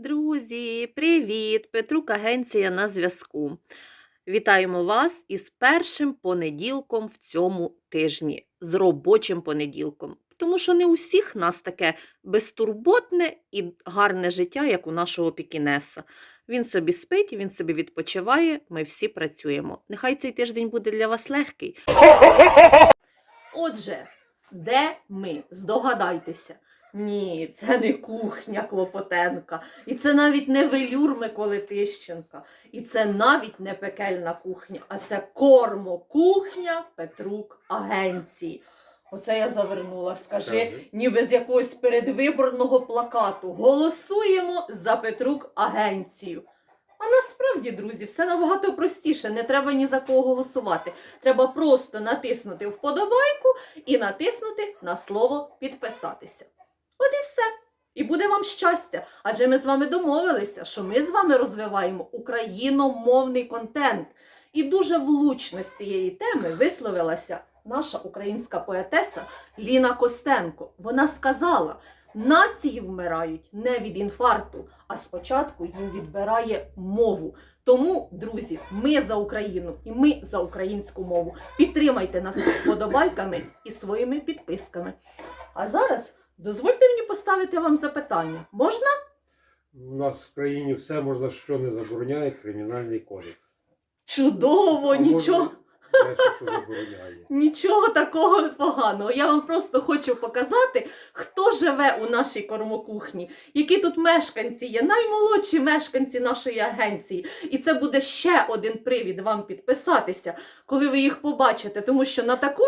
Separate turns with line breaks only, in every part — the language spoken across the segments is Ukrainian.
Друзі, привіт! Петрук Агенція на зв'язку. Вітаємо вас із першим понеділком в цьому тижні, з робочим понеділком. Тому що не у всіх нас таке безтурботне і гарне життя, як у нашого пікінеса. Він собі спить, він собі відпочиває, ми всі працюємо. Нехай цей тиждень буде для вас легкий. Отже, де ми? Здогадайтеся. Ні, це не кухня Клопотенка, і це навіть не велюр Миколи Тищенка, і це навіть не пекельна кухня, а це кормокухня Петрук Агенції. Оце я завернула. Скажи, ніби з якогось передвиборного плакату. Голосуємо за Петрук Агенцію. А насправді, друзі, все набагато простіше. Не треба ні за кого голосувати. Треба просто натиснути вподобайку і натиснути на слово підписатися. Все. І буде вам щастя. Адже ми з вами домовилися, що ми з вами розвиваємо україномовний контент. І дуже влучно з цієї теми висловилася наша українська поетеса Ліна Костенко. Вона сказала: нації вмирають не від інфаркту, а спочатку їм відбирає мову. Тому, друзі, ми за Україну і ми за українську мову. Підтримайте нас вподобайками і своїми підписками. А зараз дозвольте мені поставити вам запитання. Можна?
У нас в країні все можна, що не забороняє кримінальний кодекс.
Чудово,
А
нічого.
можна дещо, що забороняє.
Нічого такого поганого. Я вам просто хочу показати, хто живе у нашій кормокухні, які тут мешканці є, наймолодші мешканці нашої агенції. І це буде ще один привід вам підписатися, коли ви їх побачите, тому що на таку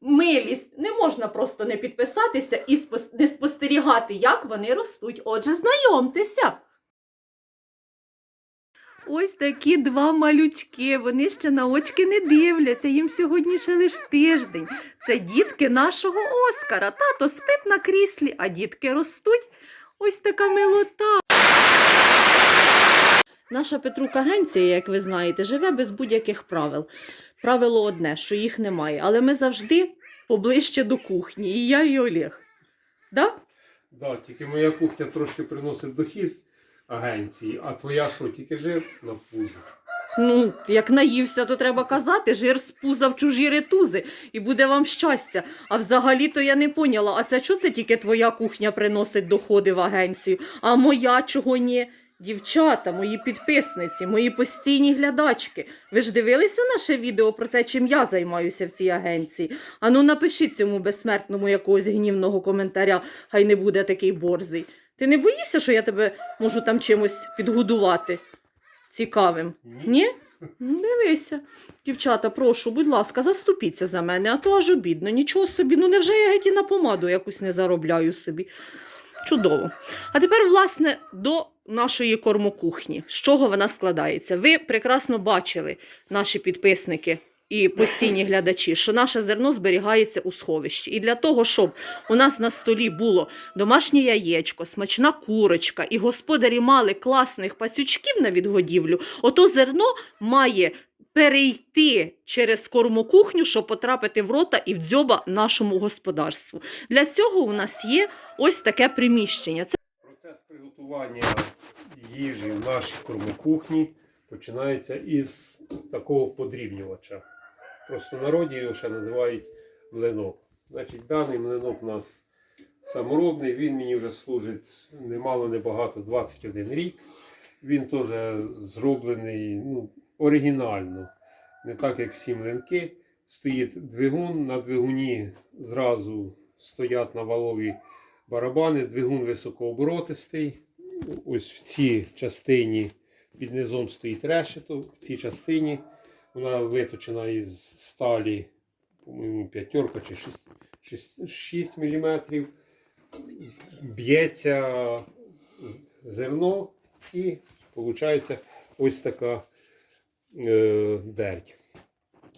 милість можна просто не підписатися і не спостерігати, як вони ростуть. Отже, знайомтеся. Ось такі два малючки. Вони ще на очки не дивляться. Їм сьогодні ще лиш тиждень. Це дітки нашого Оскара. Тато спить на кріслі, а дітки ростуть. Ось така милота. Наша Петрук Агенція, як ви знаєте, живе без будь-яких правил. Правило одне, що їх немає, але ми завжди поближче до кухні. І я, і Олег. Да?
Да, тільки моя кухня трошки приносить дохід агенції, а твоя що, тільки жир на пузо.
Ну, як наївся, то треба казати, жир з пуза в чужі ретузи, і буде вам щастя. А взагалі-то я не поняла, а це що це тільки твоя кухня приносить доходи в агенцію, а моя чого ні? Дівчата, мої підписниці, мої постійні глядачки. Ви ж дивилися наше відео про те, чим я займаюся в цій агенції? Ану, напишіть цьому безсмертному якогось гнівного коментаря, хай не буде такий борзий. Ти не боїшся, що я тебе можу там чимось підгодувати цікавим? Ні? Ну, Дивися. Дівчата, прошу, будь ласка, заступіться за мене, а то аж обідно. Нічого собі. Ну невже я геть і на помаду якусь не заробляю собі? Чудово. А тепер, власне, до нашої кормокухні. З чого вона складається? Ви прекрасно бачили, наші підписники і постійні глядачі, що наше зерно зберігається у сховищі. І для того, щоб у нас на столі було домашнє яєчко, смачна курочка, і господарі мали класних пасючків на відгодівлю, ото зерно має перейти через кормокухню, щоб потрапити в рота і в дзьоба нашому господарству. Для цього у нас є ось таке приміщення.
Процес приготування їжі в нашій кормокухні починається із такого подрібнювача. Просто народі його ще називають млинок. Значить, даний млинок у нас саморобний, він мені вже служить немало небагато 21 рік. Він теж зроблений ну, оригінально, не так як всі млинки. Стоїть двигун, на двигуні зразу стоять на валові барабани, двигун високооборотистий. Ось в цій частині під низом стоїть решето, в цій частині вона виточена із сталі, по-моєму, п'ятерка чи 6, 6, мм. Б'ється зерно і виходить ось така е, дерть.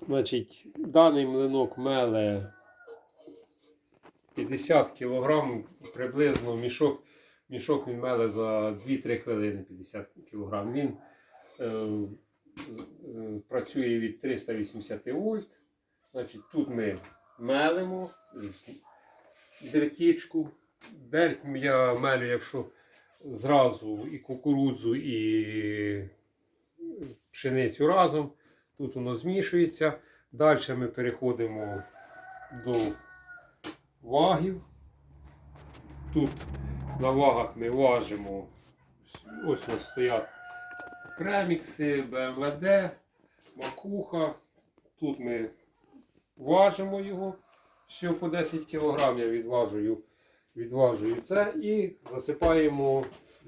Значить, даний млинок меле 50 кг приблизно мішок. Мішок він меле за 2-3 хвилини 50 кг. Він е, е, працює від 380 вольт. Значить, тут ми мелимо дертічку. Дерть я мелю, якщо зразу і кукурудзу, і пшеницю разом. Тут воно змішується. Далі ми переходимо до вагів. Тут на вагах ми важимо. Ось у нас стоять премікси, БМВД, макуха. Тут ми важимо його. Все по 10 кг я відважую, відважую це і засипаємо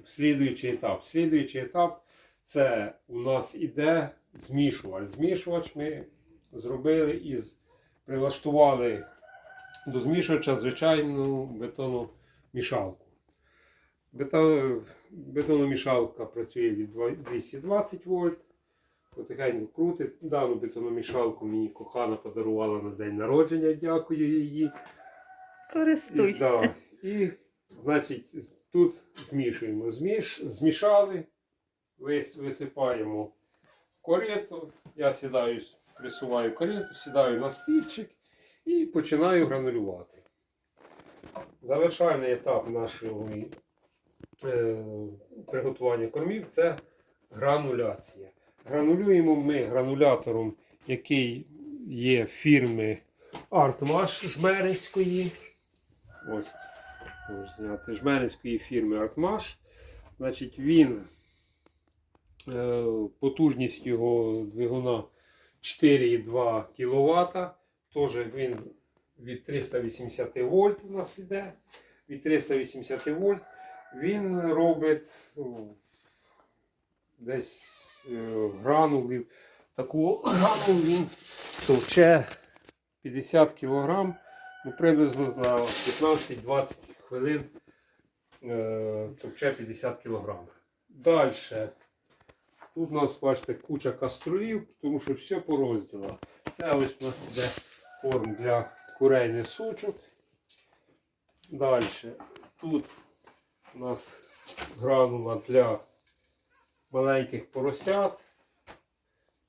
в слідуючий етап. Слідуючий етап це у нас іде змішувач. Змішувач ми зробили із прилаштували до змішувача звичайну бетонну мішалку. Бетон, бетономішалка працює від 220 вольт. Потихеньку крутить. Дану бетономішалку мені кохана подарувала на день народження. Дякую її. І, да, і значить, тут змішуємо. Зміш, змішали, вис, висипаємо кориту. Я сідаю, присуваю кориту, сідаю на стільчик і починаю гранулювати. Завершальний етап нашого е, приготування кормів це грануляція. Гранулюємо ми гранулятором, який є фірми Артмаш Жмеринської. Ось, зняти Жмеринської фірми Артмаш. Значить, він е, потужність його двигуна 4,2 кВт. Теж він від 380 вольт у нас іде. Від 380 вольт. Він робить ну, десь е, гранулів. Таку гранулу він товче 50 кг, ну, приблизно на 15-20 хвилин е, товче 50 кг. Далі. Тут у нас, бачите, куча каструлів, тому що все по розділах. Це ось у нас іде корм для курей несучок. Далі. Тут у нас гранула для маленьких поросят.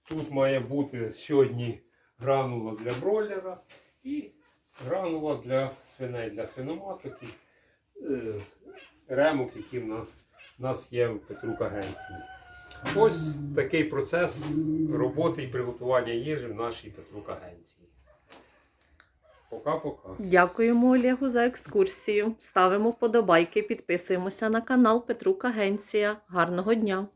Тут має бути сьогодні гранула для бройлера і гранула для свиней, для свиноматок і е, ремок, які в нас, є в Петрук агенції. Ось такий процес роботи і приготування їжі в нашій Петрук агенції. Пока-пока.
Дякуємо Олегу за екскурсію. Ставимо вподобайки, підписуємося на канал Петрук Агенція. Гарного дня!